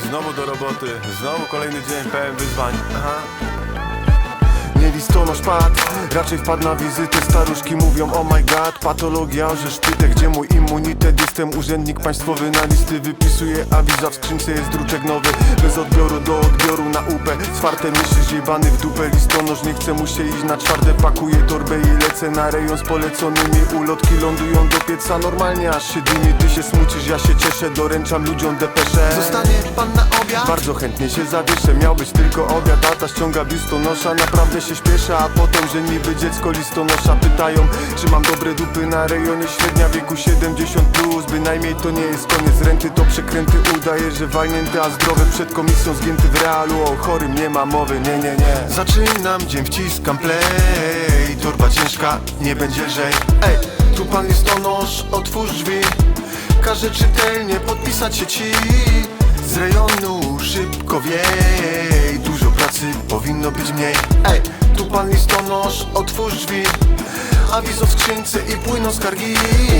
Znowu do roboty, znowu kolejny dzień pełen wyzwań. Aha. Nie listonosz padł, raczej wpadł na wizytę Staruszki mówią oh my god, patologia, że szpytek Gdzie mój immunitet, jestem urzędnik państwowy Na listy wypisuję awiza, w skrzynce jest druczek nowy Bez odbioru do odbioru na upę Swarte myśli, zjebany w dupę Listonosz nie chce mu się iść na czwarte Pakuję torbę i lecę na rejon z poleconymi Ulotki lądują do pieca, normalnie aż się dymi Ty się smucisz, ja się cieszę, doręczam ludziom depesze Zostanie pan na obiad? bardzo chętnie się zawieszę, miał być tylko obiad Tata ściąga biustonosza, naprawdę się śpieszę A potem, że niby dziecko listonosza Pytają, czy mam dobre dupy na rejonie Średnia wieku 70 plus Bynajmniej to nie jest koniec renty To przekręty udaje, że walnięty A zdrowy przed komisją zgięty w realu. O chorym nie ma mowy, nie, nie, nie. Zaczynam dzień, wciskam play Torba ciężka, nie będzie lżej. Ej, tu pan listonosz, otwórz drzwi. Każę czytelnie podpisać się ci. Z rejonu szybko wiej Dużo pracy powinno być mniej. Ej, pan listonosz, otwórz drzwi. Awizo w skrzynce i płyną skargi.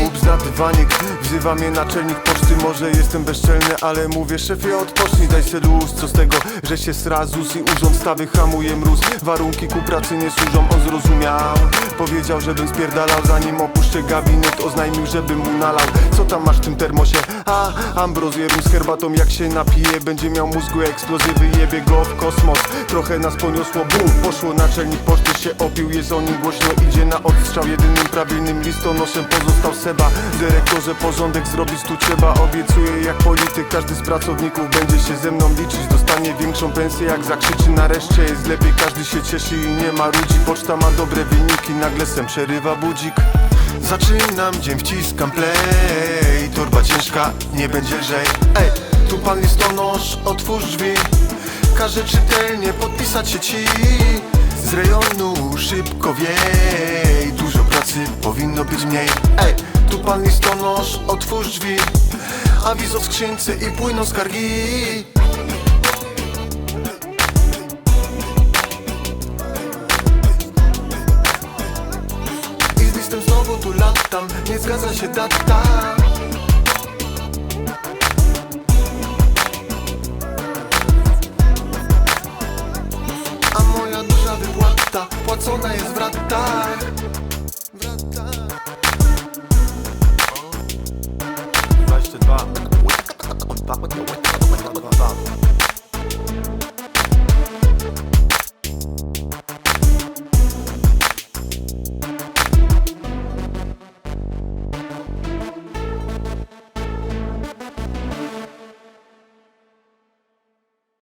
Ups, nadywanik, wzywa mnie naczelnik poczty Może jestem bezczelny, ale mówię szefie odpocznij Daj se luz, co z tego, że się srazus I urząd stawy hamuje mróz. Warunki ku pracy nie służą, on zrozumiał. Powiedział, żebym spierdalał zanim opuszczę gabinet. Oznajmił, żebym mu nalał. Co tam masz w tym termosie? A, ambrozję z herbatą jak się napije. Będzie miał mózgu eksplozję, wyjebie go w kosmos. Trochę nas poniosło, bum, poszło Naczelnik poczty się opił, jest o nim głośno Idzie na odstrzał, jedynym prawilnym listonoszem pozostał Seba Dyrektorze, porządek zrobić tu trzeba. Obiecuję jak polityk, każdy z pracowników będzie się ze mną liczyć. Dostanie większą pensję jak zakrzyczy nareszcie Jest lepiej, każdy się cieszy i nie ma ludzi. Poczta ma dobre wyniki, nagle sem przerywa budzik. Zaczynam dzień, wciskam play. Torba ciężka, nie będzie lżej. Ej, tu pan listonosz, otwórz drzwi. Każę czytelnie podpisać się ci. Z rejonu szybko wiej. Dużo pracy powinno być mniej. Ej, tu pan listonosz, otwórz drzwi. Awizo w skrzynce i płyną skargi. I z listem znowu tu latam, nie zgadza się data. A moja duża wypłata płacona jest w ratach fuck. Fuck with the fuck.